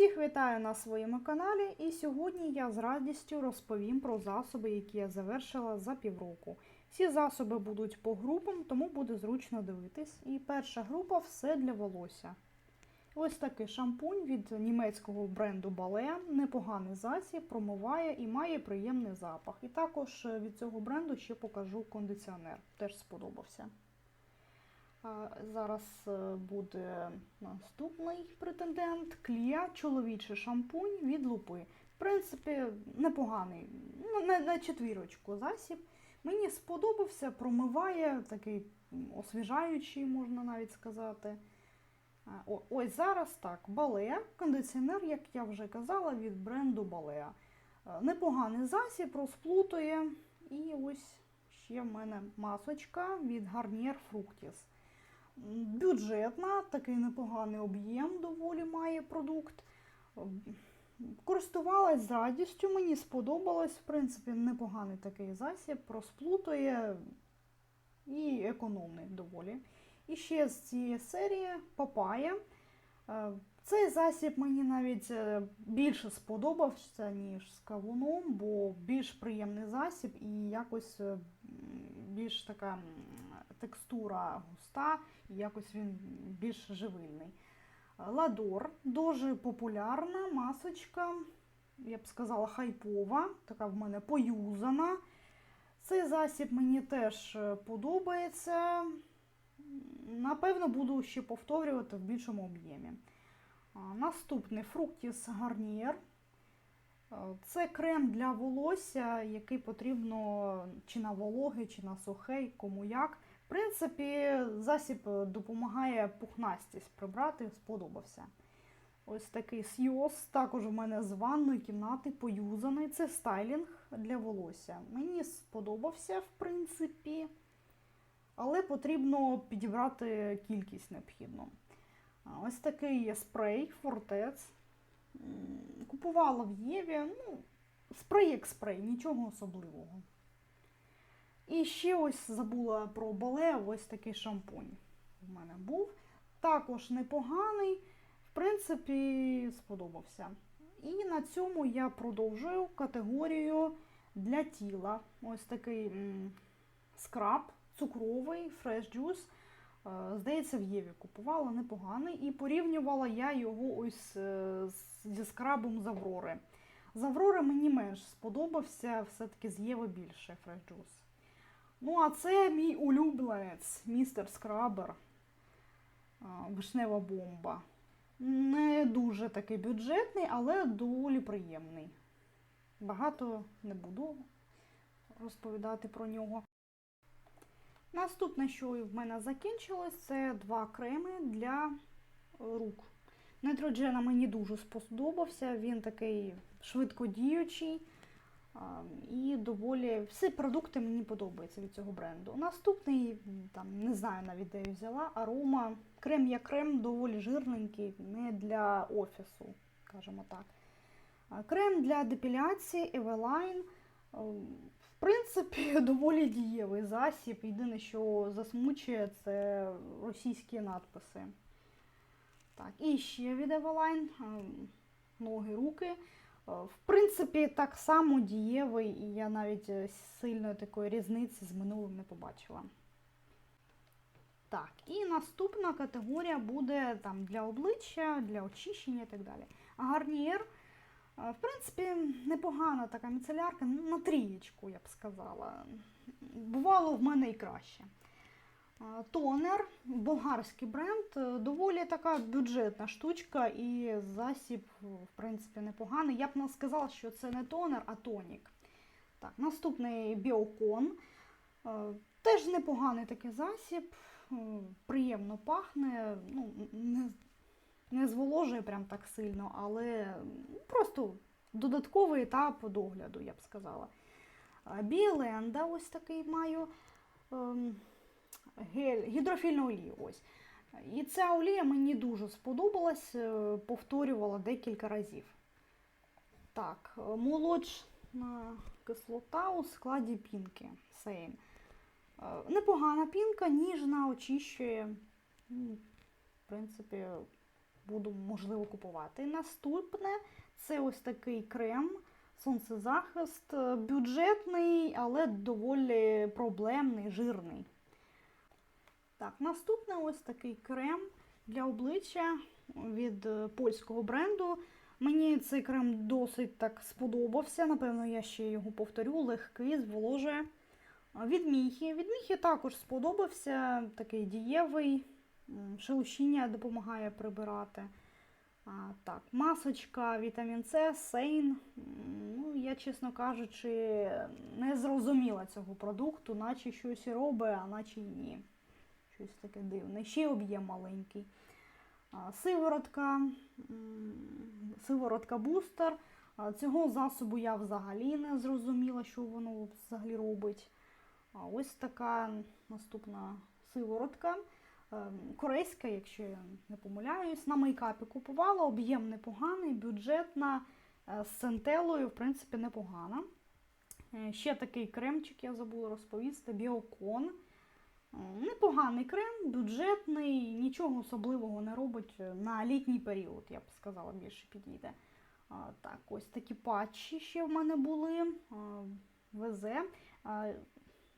Всіх вітаю на своєму каналі, і сьогодні я з радістю розповім про засоби, які я завершила за півроку. Всі засоби будуть по групам, тому буде зручно дивитись. І перша група все для волосся. Ось такий шампунь від німецького бренду Balea. Непоганий засіб, промиває і має приємний запах. І також від цього бренду ще покажу кондиціонер. Теж сподобався. Зараз е, буде наступний претендент Клія, чоловічий шампунь від лупи. В принципі, непоганий. Ну, на, на четвірочку засіб. Мені сподобався, промиває, такий освіжаючий, можна навіть сказати. О- Ось зараз так, Балея, кондиціонер, як я вже казала, від бренду Балея. Непоганий засіб, розплутує. І ось ще в мене масочка від Garnier Fructis. Бюджетна, такий непоганий об'єм доволі має продукт. Користувалась з радістю, мені сподобалось. В принципі, непоганий такий засіб, розплутує і економний доволі. І ще з цієї серії папая. Е, Цей засіб мені навіть е, більше сподобався, ніж з кавуном, бо більш приємний засіб і якось е, більш така текстура густа, і якось він більш живильний. Ладор дуже популярна масочка, я б сказала, хайпова, така в мене поюзана. Цей засіб мені теж е, подобається. Напевно, буду ще повторювати в більшому об'ємі. Наступний фруктіс Гарнієр. Це крем для волосся, який потрібно чи на вологе, чи на сухе, кому як. В принципі, засіб е, допомагає пухнастість прибрати, сподобався. Ось такий сйоз, також у мене з ванної кімнати поюзаний. Це стайлінг для волосся. Мені сподобався, в принципі, але потрібно підібрати кількість необхідну. Ось такий є спрей Фортец. Купувала в Єві. Ну, спрей як спрей, нічого особливого. І ще ось забула про бале, ось такий шампунь в мене був. Також непоганий, в принципі, сподобався. І на цьому я продовжую категорію для тіла. Ось такий м, скраб цукровий, Fresh Juice. Е, Здається, в Єві купувала непоганий. І порівнювала я його ось е, зі скрабом з Аврори. З Аврори мені менш сподобався, все-таки з Єви більше Fresh Juice. Ну, а це мій улюбленець, містер Скрабер. Вишнева бомба. Не дуже такий бюджетний, але доволі приємний. Багато не буду розповідати про нього. Наступне, що в мене закінчилось, це два креми для рук. Нейтрогена мені дуже сподобався, він такий швидкодіючий. І доволі всі продукти мені подобаються від цього бренду. Наступний, там не знаю навіть де я взяла, арома. Крем як крем, доволі жирненький, не для офісу, скажімо так. Крем для депіляції Eveline. В принципі, доволі дієвий засіб. Єдине, що засмучує, це російські надписи. Так, і ще від Eveline. Ноги, руки. Е, В принципі, так само дієвий, і я навіть е, сильної такої різниці з минулим не побачила. Так, і наступна категорія буде там для обличчя, для очищення і так далі. Гарнієр, е, в принципі, непогана така міцелярка, на трієчку, я б сказала. Бувало в мене і краще. Тонер, болгарський бренд, е, доволі така бюджетна штучка і засіб, в принципі, непоганий. Я б не сказала, що це не тонер, а тонік. Так, наступний біокон. Е, Теж непоганий такий засіб, е, приємно пахне, ну, не, не зволожує прям так сильно, але просто додатковий етап догляду, я б сказала. Біоленда ось такий маю. Гель, гідрофільну олію. Ось. І ця олія мені дуже сподобалась, е, повторювала декілька разів. Так, е, молочна кислота у складі пінки. Сейн. Е, Непогана пінка, ніжна, очищує. В принципі, буду, можливо, купувати. Наступне це ось такий крем, сонцезахист, бюджетний, але доволі проблемний, жирний. Так, наступне ось такий крем для обличчя від е, польського бренду. Мені цей крем досить так сподобався. Напевно, я ще його повторю. Легкий, зволожує. Від Міхі. Від Міхі також сподобався. Такий дієвий. Шелушіння допомагає прибирати. А, так, масочка, вітамін С, Сейн. Ну, я, чесно кажучи, не зрозуміла цього продукту, наче щось і робить, а наче ні. Щось таке дивне. Ще об'єм маленький. Сиворотка, сиворотка бустер. Цього засобу я взагалі не зрозуміла, що воно взагалі робить. Ось така наступна сиворотка. Ем, Корейська, якщо я не помиляюсь, на мейкапі купувала, об'єм непоганий, бюджетна, е, з центелою, в принципі, непогана. Е, Ще такий кремчик я забула розповісти, Біокон. Е, Непоганий крем, бюджетний, нічого особливого не робить е, на літній період, я б сказала, більше підійде. Так, ось такі патчі ще в мене були. а, ВЗ.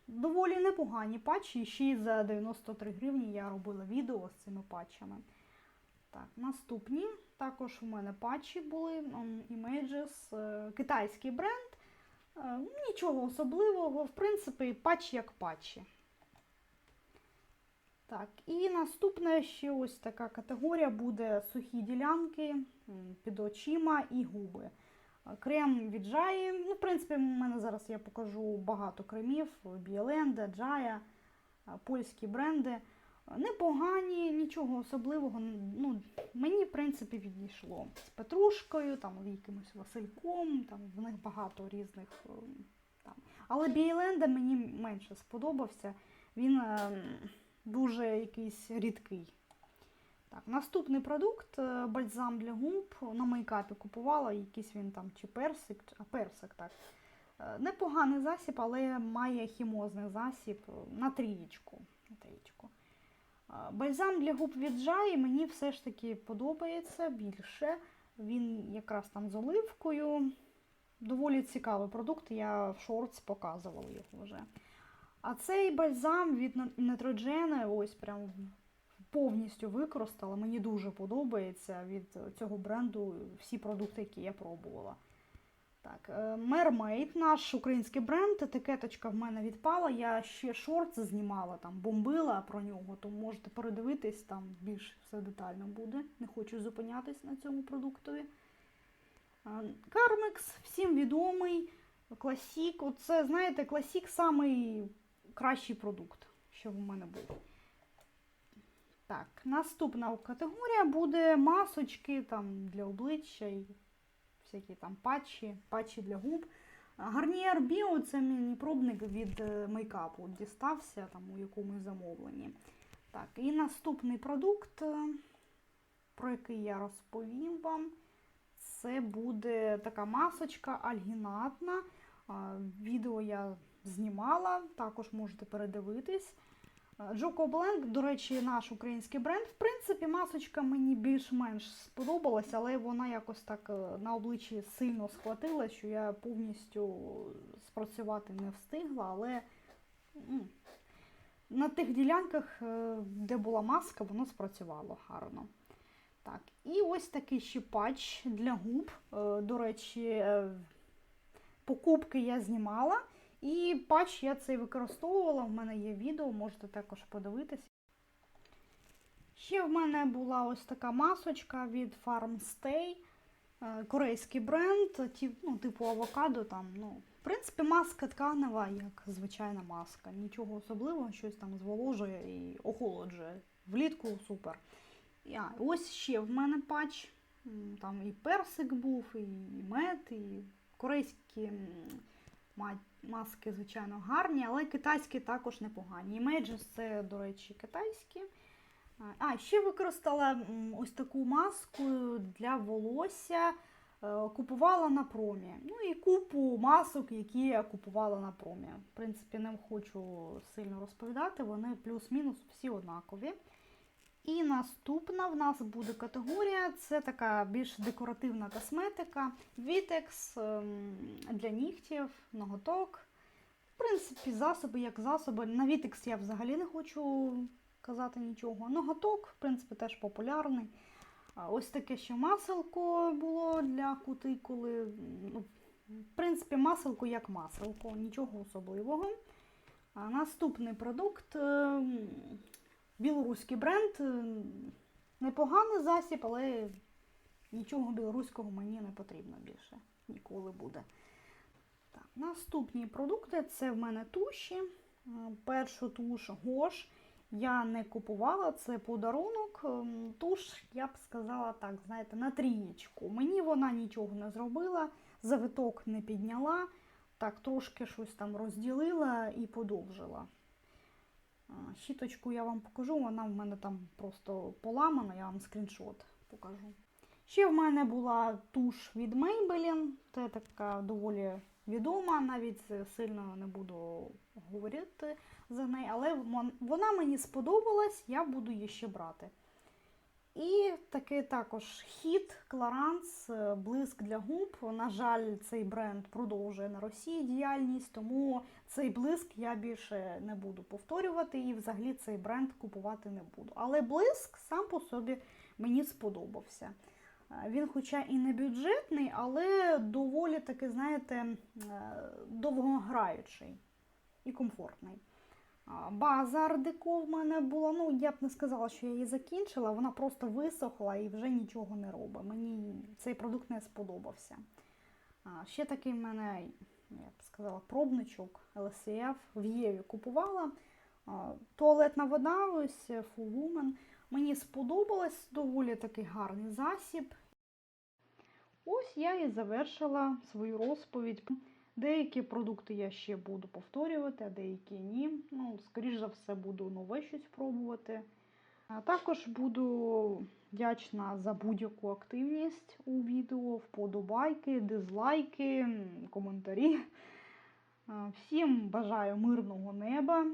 Доволі непогані патчі. Ще й за 93 гривні я робила відео з цими патчами. Так, наступні. Також у мене патчі були. Images, е, китайський бренд. Е, Нічого особливого, в принципі, патчі як патчі. Так, і наступне ще ось така категорія буде сухі ділянки під очима і губи. Крем від Джаї. Ну, в принципі, в мене зараз я покажу багато кремів: Біоленда, Джая, польські бренди. Непогані, нічого особливого. Ну, мені, в принципі, відійшло. З петрушкою, там, якимось васильком, там, в них багато різних. ем, Там. Але Біоленда мені менше сподобався. Він ем, дуже якийсь рідкий. Так, наступний продукт е, бальзам для губ. На мейкапі купувала, якийсь він там чи персик, а персик, так. Е, Непоганий засіб, але має хімозний засіб е, на трієчку. На трієчку. Бальзам для губ від Джаї мені все ж таки подобається більше. Він якраз там з оливкою. Доволі цікавий продукт, я в шортс показувала його вже. А цей бальзам від Нетроджена, ось прям повністю використала. Мені дуже подобається від цього бренду всі продукти, які я пробувала. Так, е, Mermaid, наш український бренд, етикеточка в мене відпала. Я ще шорт знімала, там бомбила про нього, то можете передивитись, там більш все детально буде. Не хочу зупинятись на цьому продуктові. Кармекс, всім відомий, класік. Оце, знаєте, класік самий кращий продукт, що в мене був. Так, наступна категорія буде масочки там, для обличчя і всякі там патчі, патчі для губ. Гарнієр Біо це мій пробник від е, мейкапу. Дістався там у якомусь замовленні. Так, і наступний продукт, е, про який я розповім вам, це буде така масочка альгінатна. Відео я знімала, також можете передивитись. Джоко Бленк, до речі, наш український бренд. В принципі, масочка мені більш-менш сподобалася, але вона якось так е, на обличчі сильно схватила, що я повністю спрацювати не встигла, але на тих ділянках, е, де була маска, воно спрацювало гарно. Так, і ось такий ще патч для губ. Е, До речі, е, покупки я знімала. І патч я цей використовувала, в мене є відео, можете також подивитися. Ще в мене була ось така масочка від Farmstay, е, корейський бренд, ті- ну, типу авокадо. Там, ну, в принципі, маска тканева, як звичайна маска. Нічого особливого, щось там зволожує і охолоджує. Влітку супер. І, а, ось ще в мене патч. Там і персик був, і мед, і корейські м, ма- маски, звичайно, гарні, але китайські також непогані. Images це, до речі, китайські. А, ще використала ось таку маску для волосся. е, Купувала на промі. Ну і купу масок, які я купувала на промі. В принципі, не хочу сильно розповідати, вони плюс-мінус всі однакові. І наступна в нас буде категорія це така більш декоративна косметика. Вітекс ем, для нігтів, ноготок. В принципі, засоби як засоби. На Вітекс я взагалі не хочу казати нічого. Ноготок, в принципі, теж популярний. Ось таке ще маселко було для кутикули. Ну, в принципі, маселко як маселко, нічого особливого. А наступний продукт ем, білоруський бренд. е, Непоганий засіб, але нічого білоруського мені не потрібно більше. Ніколи буде. Так, наступні продукти це в мене туші. Е, Першу туш Гош я не купувала, це подарунок. Ем, Туш, я б сказала так, знаєте, на трієчку. Мені вона нічого не зробила, завиток не підняла, так трошки щось там розділила і подовжила. Щіточку я вам покажу, вона в мене там просто поламана, я вам скріншот покажу. Ще в мене була туш від Maybelline, це така доволі відома, навіть сильно не буду говорити за неї, але вона мені сподобалась, я буду її ще брати. І такий також хіт Clarins, е, блиск для губ. На жаль, цей бренд продовжує на Росії діяльність, тому цей блиск я більше не буду повторювати і взагалі цей бренд купувати не буду. Але блиск сам по собі мені сподобався. Е, Він, хоча і не бюджетний, але доволі таки, знаєте, е, довгограючий і комфортний. База ардеко в мене була. Ну, я б не сказала, що я її закінчила, вона просто висохла і вже нічого не робить. Мені цей продукт не сподобався. Ще такий в мене, я б сказала, пробничок LCF в Єві купувала. Туалетна вода, ось Full Woman. Мені сподобалось доволі такий гарний засіб. Ось я і завершила свою розповідь. Деякі продукти я ще буду повторювати, а деякі ні. Ну, скоріш за все, буду нове щось пробувати. А також буду вдячна за будь-яку активність у відео, вподобайки, дизлайки, коментарі. Всім бажаю мирного неба,